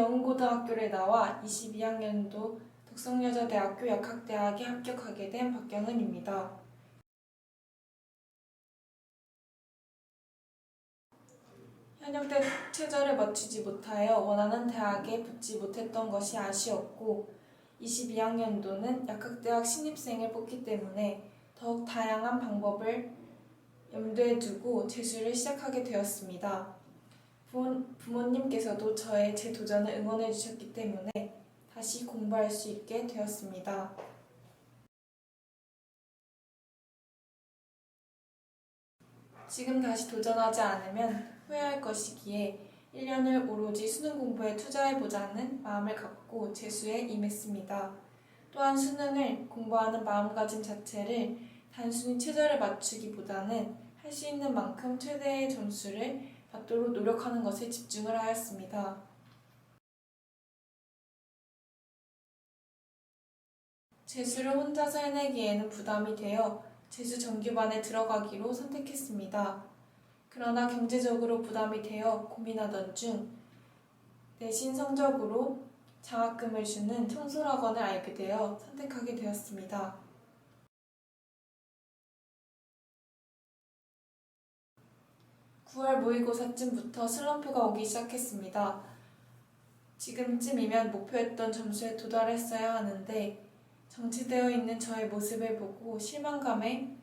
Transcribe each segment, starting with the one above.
영훈고등학교를 나와 22학년도 덕성여자대학교 약학대학에 합격하게 된 박경은입니다. 현역 때 최저를 맞추지 못하여 원하는 대학에 붙지 못했던 것이 아쉬웠고 22학년도는 약학대학 신입생을 뽑기 때문에 더욱 다양한 방법을 염두에 두고 재수를 시작하게 되었습니다. 부모, 부모 님께서도 저의 제 도전을 응원해 주셨기 때문에 다시 공부할 수 있게 되었습니다. 지금 다시 도전하지 않으면 후회할 것이기에 1년을 오로지 수능 공부에 투자해보자는 마음을 갖고 재수에 임했습니다. 또한 수능을 공부하는 마음가짐 자체를 단순히 최저를 맞추기보다는 할 수 있는 만큼 최대의 점수를 받도록 노력하는 것에 집중을 하였습니다. 재수를 혼자서 해내기에는 부담이 되어 재수 정규반에 들어가기로 선택했습니다. 그러나 경제적으로 부담이 되어 고민하던 중 내신 성적으로 장학금을 주는 청솔학원을 알게 되어 선택하게 되었습니다. (9월) 모의고사쯤부터 슬럼프가 오기 시작했습니다. 지금쯤이면 목표했던 점수에 도달했어야 하는데 정체되어 있는 저의 모습을 보고 실망감에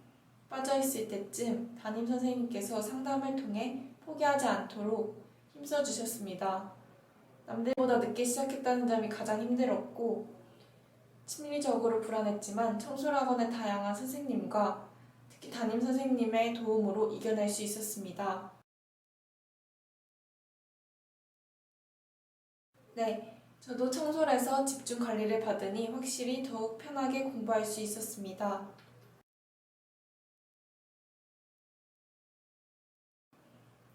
빠져 있을 때쯤 담임 선생님께서 상담을 통해 포기하지 않도록 힘써 주셨습니다. 남들보다 늦게 시작했다는 점이 가장 힘들었고 심리적으로 불안했지만 청소학원의 다양한 선생님과 특히 담임 선생님의 도움으로 이겨낼 수 있었습니다. 네, 저도 청솔에서 집중 관리를 받으니 확실히 더욱 편하게 공부할 수 있었습니다.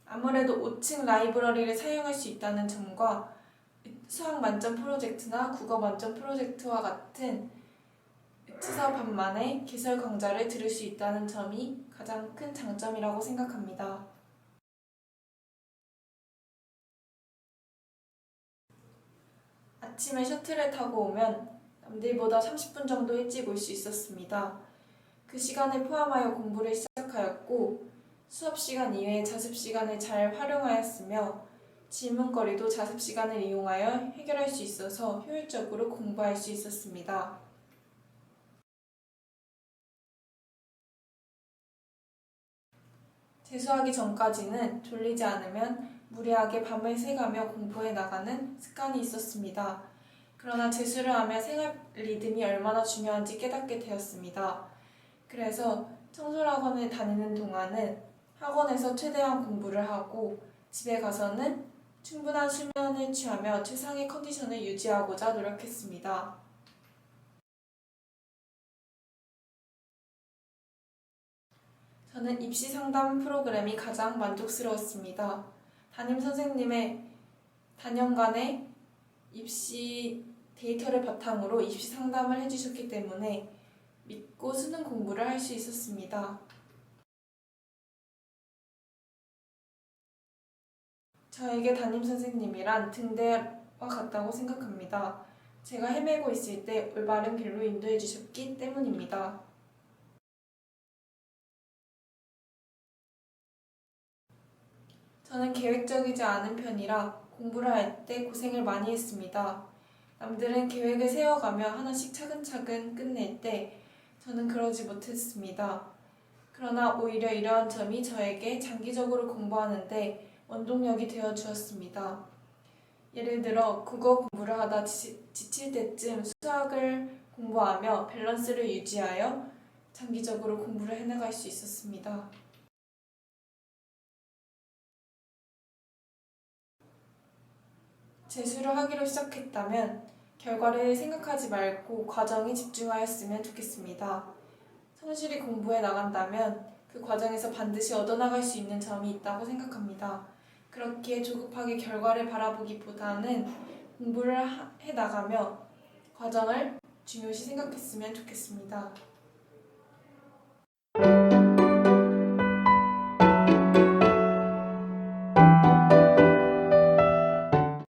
아무래도 5층 라이브러리를 사용할 수 있다는 점과 수학 만점 프로젝트나 국어 만점 프로젝트와 같은 치사 반만의 개설 강좌를 들을 수 있다는 점이 가장 큰 장점이라고 생각합니다. 아침에 셔틀을 타고 오면 남들보다 30분 정도 일찍 올 수 있었습니다. 그 시간을 포함하여 공부를 시작하였고 수업 시간 이외의 자습 시간을 잘 활용하였으며 질문거리도 자습 시간을 이용하여 해결할 수 있어서 효율적으로 공부할 수 있었습니다. 재수하기 전까지는 졸리지 않으면 무리하게 밤을 새가며 공부해 나가는 습관이 있었습니다. 그러나 재수를 하며 생활 리듬이 얼마나 중요한지 깨닫게 되었습니다. 그래서 청소학원을 다니는 동안은 학원에서 최대한 공부를 하고 집에 가서는 충분한 수면을 취하며 최상의 컨디션을 유지하고자 노력했습니다. 저는 입시 상담 프로그램이 가장 만족스러웠습니다. 담임 선생님의 단연간의 입시 데이터를 바탕으로 입시 상담을 해주셨기 때문에 믿고 수능 공부를 할 수 있었습니다. 저에게 담임 선생님이란 등대와 같다고 생각합니다. 제가 헤매고 있을 때 올바른 길로 인도해 주셨기 때문입니다. 저는 계획적이지 않은 편이라 공부를 할 때 고생을 많이 했습니다. 남들은 계획을 세워가며 하나씩 차근차근 끝낼 때 저는 그러지 못했습니다. 그러나 오히려 이러한 점이 저에게 장기적으로 공부하는데 원동력이 되어 주었습니다. 예를 들어 국어 공부를 하다 지, 지칠 때쯤 수학을 공부하며 밸런스를 유지하여 장기적으로 공부를 해나갈 수 있었습니다. 재수를 하기로 시작했다면 결과를 생각하지 말고 과정에 집중하였으면 좋겠습니다. 성실히 공부해 나간다면 그 과정에서 반드시 얻어나갈 수 있는 점이 있다고 생각합니다. 그렇게 조급하게 결과를 바라보기보다는 공부를 해 나가며 과정을 중요시 생각했으면 좋겠습니다.